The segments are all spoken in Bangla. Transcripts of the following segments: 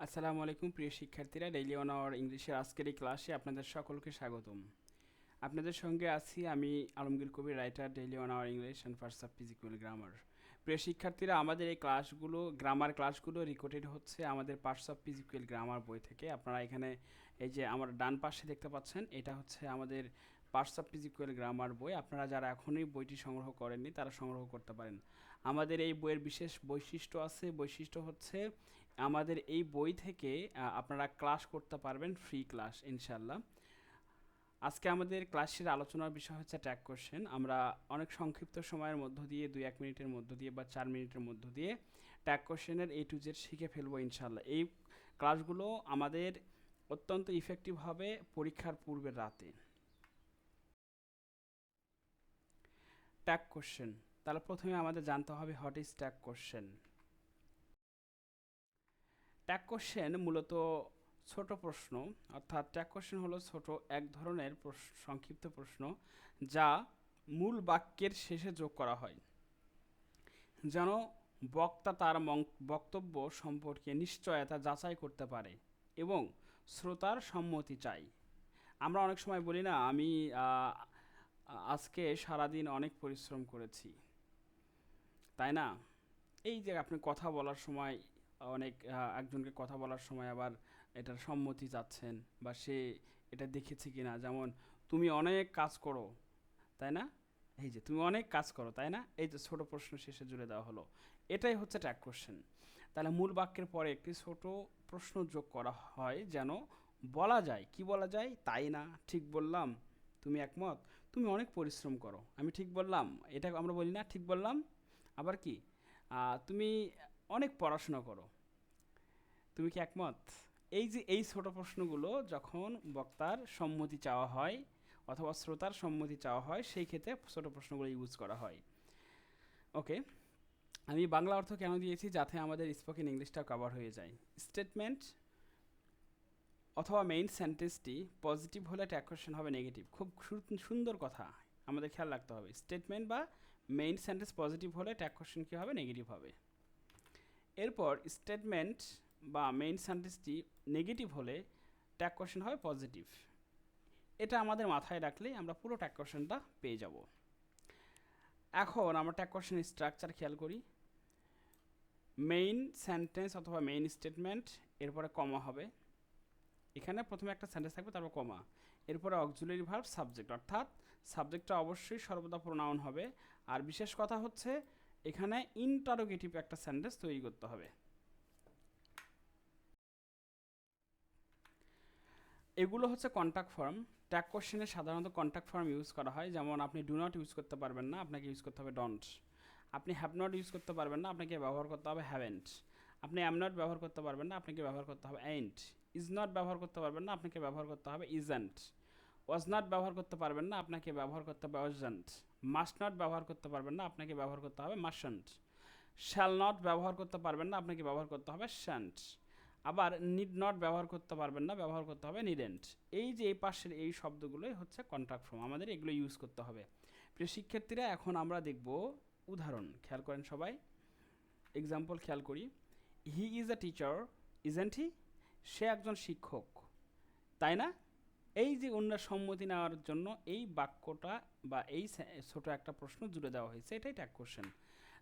আসসালামু আলাইকুম, প্রিয় শিক্ষার্থীরা। ডেইলি ওয়ান আওয়ার ইংলিশের আজকের এই ক্লাসে আপনাদের সকলকে স্বাগতম। আপনাদের সঙ্গে আছি আমি Alamgir Kabir writer daily one hour English and first of physical grammar প্রিয় শিক্ষার্থীরা, আমাদের এই ক্লাসগুলো গ্রামার ক্লাসগুলো রেকর্ডেড হচ্ছে আমাদের পার্টস অফ ফিজিক্যাল গ্রামার বই থেকে। আপনারা এখানে এই যে আমার ডান পাশে দেখতে পাচ্ছেন, এটা হচ্ছে আমাদের পার্টস অফ ফিজিক্যাল গ্রামার বই। আপনারা যারা এখনই বইটি সংগ্রহ করেননি, তারা সংগ্রহ করতে পারেন। আমাদের এই বইয়ের বিশেষ বৈশিষ্ট্য আছে। বৈশিষ্ট্য হচ্ছে আমাদের এই বই থেকে আপনারা ক্লাস করতে পারবেন ফ্রি ক্লাস ইনশাল্লাহ আজকে আমাদের ক্লাসের আলোচনার বিষয় হচ্ছে ট্যাগ কোশ্চেন আমরা অনেক সংক্ষিপ্ত সময়ের মধ্য দিয়ে, দুই এক মিনিটের মধ্য দিয়ে বা চার মিনিটের মধ্য দিয়ে ট্যাগ কোশ্চেনের এ টু জেড শিখে ফেলব ইনশাল্লাহ এই ক্লাসগুলো আমাদের অত্যন্ত ইফেক্টিভ হবে পরীক্ষার পূর্বের রাতে। ট্যাগ কোশ্চেন তাহলে প্রথমে আমাদের জানতে হবে what is tag question tag question মূলত ছোট প্রশ্ন, অর্থাৎ ট্যাগ কোশ্চেন হলো ছোট এক ধরনের সংক্ষিপ্ত প্রশ্ন যা মূল বাক্যের শেষে যোগ করা হয়। যেন বক্তা তার বক্তব্য সম্পর্কে নিশ্চয়তা যাচাই করতে পারে এবং শ্রোতার সম্মতি চাই। আমরা অনেক সময় বলি না, আমি আজকে সারাদিন অনেক পরিশ্রম করেছি। তাই না? এই যে আপনি কথা বলার সময় অনেক একজনকে কথা বলার সময় আবার এটার সম্মতি চাচ্ছেন বা সে এটা দেখেছে কি না যেমন, তুমি অনেক কাজ করো। তাই না? এই যে, তুমি অনেক কাজ করো, তাই না? এই যে, ছোট প্রশ্ন শেষে জুড়ে দেওয়া হলো। এটাই হচ্ছে ট্যাগ কোশ্চেন তাহলে মূল বাক্যের পরে একটি ছোট প্রশ্ন যোগ করা হয় যেন, বলা যায়। কি বলা যায়? তাই না। ঠিক বললাম। তুমি একমত? তুমি অনেক পরিশ্রম করো। আমি ঠিক বললাম? এটা আমরা বলি না, ঠিক বললাম। আবার কি? তুমি অনেক পড়াশোনা করো। তুমি কি একমত? এই যে এই ছোট প্রশ্নগুলো যখন বক্তার সম্মতি চাওয়া হয় অথবা শ্রোতার সম্মতি চাওয়া হয়, সেই ক্ষেত্রে ছোট প্রশ্নগুলো ইউজ করা হয়। ওকে আমি বাংলা অর্থ কেন দিয়েছি? যাতে আমাদের স্পোকেন ইংলিশটা কভার হয়ে যায়। স্টেটমেন্ট অথবা মেইন সেন্টেন্সটি পজিটিভ হলে কোশ্চেন হবে নেগেটিভ খুব সুন্দর কথা। আমাদের খেয়াল রাখতে হবে। স্টেটমেন্ট বা মেইন সেন্টেন্স পজিটিভ হলে কোশ্চেন কী হবে? নেগেটিভ হবে। এরপর স্টেটমেন্ট বা মেইন সেন্টেন্সটি নেগেটিভ হলে ট্যাগ কোশ্চেন হয় পজিটিভ এটা আমাদের মাথায় রাখলেই আমরা পুরো ট্যাগ কোশ্চেনটা পেয়ে যাব। এখন আমরা ট্যাগ কোশ্চেন স্ট্রাকচার খেয়াল করি। মেইন সেন্টেন্স অথবা মেইন স্টেটমেন্ট এরপরে কমা হবে। এখানে প্রথমে একটা সেন্টেন্স থাকবে, তারপর কমা এরপরে অক্সিলারি ভার্ব সাবজেক্ট অর্থাৎ সাবজেক্টটা অবশ্যই সর্বদা প্রোনাউন হবে। আর বিশেষ কথা হচ্ছে, এখানে ইন্টারোগেটিভ একটা সেন্টেন্স তৈরি করতে হবে। এগুলো হচ্ছে কন্ট্যাক্ট ফর্ম ট্যাগ কোশ্চেনে সাধারণত কন্ট্যাক্ট ফর্ম ইউজ করা হয় যেমন আপনি ডু নট ইউজ করতে পারবেন না আপনাকে ইউজ করতে হবে ডন্ট আপনি হ্যাভ নট ইউজ করতে পারবেন না আপনাকে ব্যবহার করতে হবে হ্যাভেন্ট আপনি অ্যাম নট ব্যবহার করতে পারবেন না আপনাকে ব্যবহার করতে হবে এন্ট ইজ নট ব্যবহার করতে পারবেন না আপনাকে ব্যবহার করতে হবে ইজেন্ট ওয়াজ নট ব্যবহার করতে পারবেন না আপনাকে ব্যবহার করতে হবে ওয়াজেন্ট মাস্ট নট ব্যবহার করতে পারবেন না আপনাকে ব্যবহার করতে হবে মাস্টন্ট শ্যাল নট ব্যবহার করতে পারবেন না আপনাকে ব্যবহার করতে হবে শ্যান্ট আবার নিড নট ব্যবহার করতে পারবেন না, ব্যবহার করতে হবে নিডেন্ট এই যে এই পাশের এই শব্দগুলোই হচ্ছে কন্ট্রাক্ট ফর্ম আমাদের এগুলো ইউজ করতে হবে। প্রিয় শিক্ষার্থীরা, এখন আমরা দেখব উদাহরণ, খেয়াল করেন সবাই। এক্সাম্পল খেয়াল করি। He is a teacher isn't he সে একজন শিক্ষক, তাই না? এই যে অন্যের সম্মতি নেওয়ার জন্য এই বাক্যটা বা এই ছোট একটা প্রশ্ন জুড়ে দেওয়া হয়েছে, এটাই ট্যাগ কোশ্চেন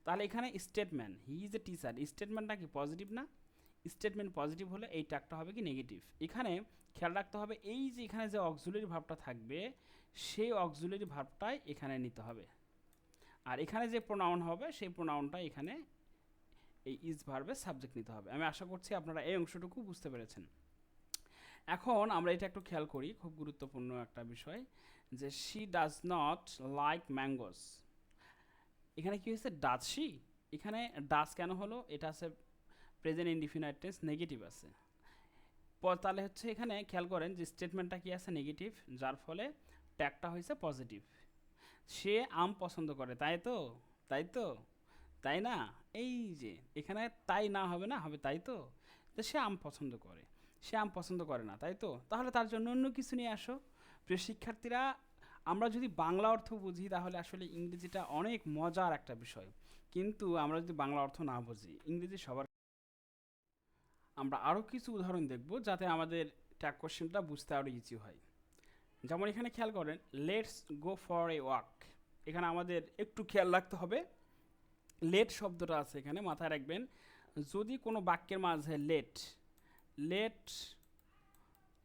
তাহলে এখানে statement he is a teacher স্টেটমেন্টটা কি পজিটিভ না? স্টেটমেন্ট পজিটিভ হলে এই ট্যাগটা হবে কি নেগেটিভ এখানে খেয়াল রাখতে হবে, এই যে এখানে যে অক্সুলারি ভাবটা থাকবে, সেই অক্সুলারি ভাবটাই এখানে নিতে হবে। আর এখানে যে প্রোনাউন হবে, সেই প্রোনাউনটা এখানে এই ইজ ভার্বের সাবজেক্ট নিতে হবে। আমি আশা করছি আপনারা এই অংশটুকু বুঝতে পেরেছেন। এখন আমরা এটা একটু খেয়াল করি, খুব গুরুত্বপূর্ণ একটা বিষয়, যে she does not like mangoes এখানে কি হয়েছে? ডাজ শি এখানে ডাজ কেন হলো? এটা আছে প্রেজেন্ট ইনডিফিনাইট টেন্স নেগেটিভ আছে। তাহলে হচ্ছে এখানে খেয়াল করেন যে স্টেটমেন্টটা কি আছে নেগেটিভ যার ফলে ট্যাগটা হয়েছে পজিটিভ সে আম পছন্দ করে, তাই তো? তাই তো? তাই না? এই যে, এখানে তাই না হবে না, হবে তাই তো? তো সে আম পছন্দ করে। সে আম পছন্দ করে না, তাই তো? তাহলে তার জন্য অন্য কিছু নিয়ে আসো। প্রিয় শিক্ষার্থীরা, আমরা যদি বাংলা অর্থ বুঝি, তাহলে আসলে ইংরেজিটা অনেক মজার একটা বিষয়। কিন্তু আমরা যদি বাংলা অর্থ না বুঝি, ইংরেজি সবার আমরা আরও কিছু উদাহরণ দেখব যাতে আমাদের ট্যাগ কোশ্চেনটা বুঝতে আরও ইজি হয়। যেমন এখানে খেয়াল করেন let's go for a walk এখানে আমাদের একটু খেয়াল রাখতে হবে। লেট শব্দটা আছে এখানে, মাথায় রাখবেন। যদি কোনো বাক্যের মাঝে লেট লেট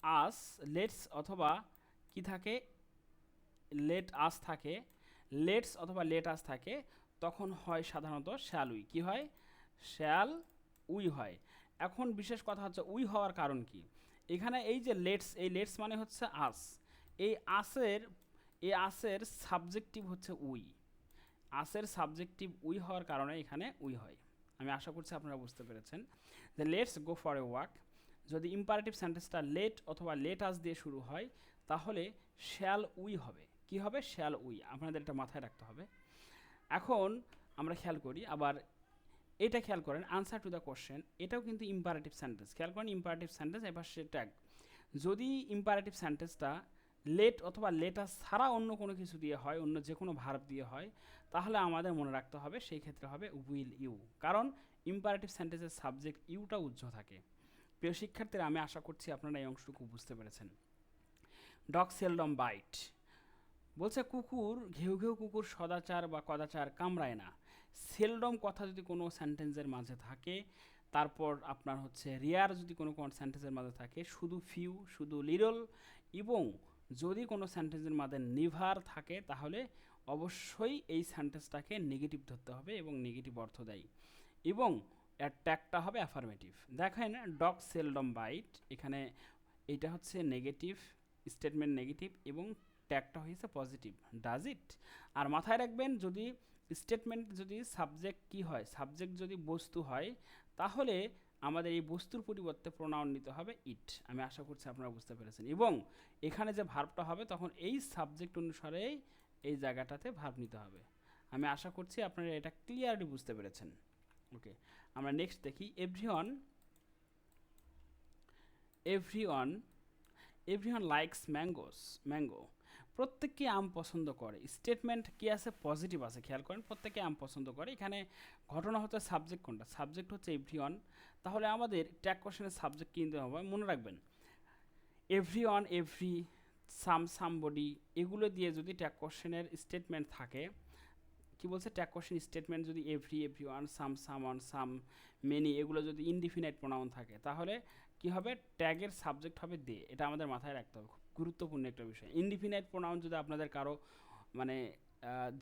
আস লেটস অথবা কি থাকে? লেট আস থাকে লেটস অথবা লেট আস থাকে, তখন হয় সাধারণত শ্যাল উই কী হয়? শ্যাল উই হয়। এখন বিশেষ কথা হচ্ছে উই হওয়ার কারণ কি? এখানে এই যে লেটস, এই লেটস মানে হচ্ছে আস। এই আসের এই আসের সাবজেক্টিভ হচ্ছে উই। আসের সাবজেক্টিভ উই হওয়ার কারণে এখানে উই হয়। আমি আশা করছি আপনারা বুঝতে পেরেছেন। যে let's go for a walk যদি ইম্পারেটিভ সেন্টেন্সটা লেট অথবা লেট আস দিয়ে শুরু হয়, তাহলে শ্যাল উই হবে। কি হবে? Shall we. আপনাদের এটা মাথায় রাখতে হবে। এখন আমরা খেয়াল করি, আবার এটা খেয়াল করেন আনসার টু দ্য কোশ্চেন এটাও কিন্তু ইম্পারেটিভ সেন্টেন্স খেয়াল করেন ইম্পারেটিভ সেন্টেন্স এবার সে ট্যাগ যদি ইম্পারেটিভ সেন্টেন্সটা লেট অথবা লেটার ছাড়া অন্য কোনো কিছু দিয়ে হয়, অন্য যে কোনো ভার্ব দিয়ে হয়, তাহলে আমাদের মনে রাখতে হবে, সেই ক্ষেত্রে হবে উইল ইউ কারণ ইম্পারেটিভ সেন্টেন্সের সাবজেক্ট ইউটা উজ্জ্ব থাকে। প্রিয় শিক্ষার্থীরা, আমি আশা করছি আপনারা এই অংশটুকু বুঝতে পেরেছেন। ডগ সেলডম বাইট বলছে, কুকুর ঘেউ ঘেউ কুকুর সদাচার বা কদাচার কামড়ায় না। সেলডম কথা যদি কোনো সেন্টেন্সের মাঝে থাকে, তারপর আপনার হচ্ছে রিয়ার যদি কোনো কোনো সেন্টেন্সের মাঝে থাকে, শুধু ফিউ শুধু লিরল এবং যদি কোনো সেন্টেন্সের মাঝে নিভার থাকে, তাহলে অবশ্যই এই সেন্টেন্সটাকে নেগেটিভ ধরতে হবে এবং নেগেটিভ অর্থ দেয়। এবং এর ট্যাগটা হবে অ্যাফার্মেটিভ দেখেন ডগ সেলডম বাইট এখানে এটা হচ্ছে নেগেটিভ স্টেটমেন্ট নেগেটিভ এবং ট্যাগটা হয়েছে পজিটিভ ডাজ ইট আর মাথায় রাখবেন, যদি স্টেটমেন্ট যদি সাবজেক্ট কি হয় সাবজেক্ট যদি বস্তু হয়, তাহলে আমাদের এই বস্তুর পরিবর্তে প্রোনাউন নিতে হবে ইট আমি আশা করছি আপনারা বুঝতে পেরেছেন। এবং এখানে যে ভার্বটা হবে, তখন এই সাবজেক্ট অনুসারেই এই জায়গাটাতে ভার্ব নিতে হবে। আমি আশা করছি আপনারা এটা ক্লিয়ারলি বুঝতে পেরেছেন। ওকে আমরা নেক্সট দেখি। Everyone everyone everyone likes mangoes mango প্রত্যেককে আম পছন্দ করে। স্টেটমেন্ট কি আছে? পজিটিভ আছে, খেয়াল করেন প্রত্যেকে আম পছন্দ করে। এখানে ঘটনা হচ্ছে সাবজেক্ট কোনটা? সাবজেক্ট হচ্ছে এভরিওয়ান তাহলে আমাদের ট্যাগ কোশ্চেনের সাবজেক্ট কিনতে হবে? মনে রাখবেন everyone every some somebody এগুলো দিয়ে যদি ট্যাগ কোশ্চেনের স্টেটমেন্ট থাকে, কি বলছে? ট্যাগ কোশ্চেন স্টেটমেন্ট যদি every everyone some someone some many এগুলো যদি ইনডিফিনাইট প্রোনাউন থাকে, তাহলে কি হবে? ট্যাগের সাবজেক্ট হবে দে এটা আমাদের মাথায় রাখতে হবে। খুব গুরুত্বপূর্ণ একটা বিষয়। ইনডিফিনাইট প্রোনাউন যদি আপনাদের কারও মানে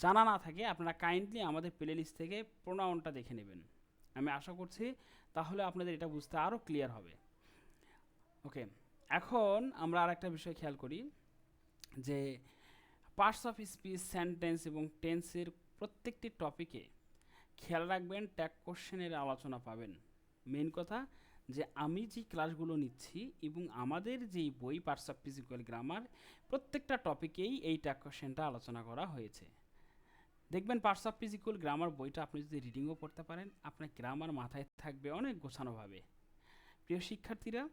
জানা না থাকে, আপনারা কাইন্ডলি আমাদের প্লে লিস্ট থেকে প্রোনাউনটা দেখে নেবেন। আমি আশা করছি তাহলে আপনাদের এটা বুঝতে আরও ক্লিয়ার হবে। ওকে এখন আমরা আর একটা বিষয় খেয়াল করি, যে পার্টস অফ স্পিচ সেন্টেন্স এবং টেন্সের প্রত্যেকটি টপিকে খেয়াল রাখবেন ট্যাগ কোশ্চেনের আলোচনা পাবেন। মেন কথা যে আমি যে ক্লাসগুলো নিচ্ছি এবং আমাদের যেই বই পার্টস অফ ফিজিক্যাল গ্রামার প্রত্যেকটা টপিকেই এই ট্যাগ কোশ্চেনটা আলোচনা করা হয়েছে। দেখবেন পার্টস অফ ফিজিক্যাল গ্রামার বইটা আপনি যদি রিডিংও পড়তে পারেন, আপনার গ্রামার মাথায় থাকবে অনেক গোছানোভাবে। প্রিয় শিক্ষার্থীরা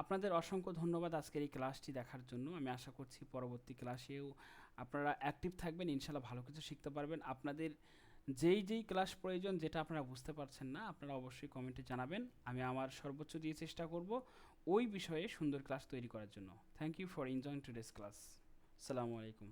আপনাদের অসংখ্য ধন্যবাদ আজকের এই ক্লাসটি দেখার জন্য। আমি আশা করছি পরবর্তী ক্লাসেও আপনারা অ্যাক্টিভ থাকবেন ইনশাল্লাহ ভালো কিছু শিখতে পারবেন। আপনাদের যেই যেই ক্লাস প্রয়োজন যেটা আপনারা বুঝতে পারছেন না, আপনারা অবশ্যই কমেন্টে জানাবেন। আমি আমার সর্বোচ্চ দিয়ে চেষ্টা করব ওই বিষয়ে সুন্দর ক্লাস তৈরি করার জন্য। Thank you for enjoying today's class সালামু আলাইকুম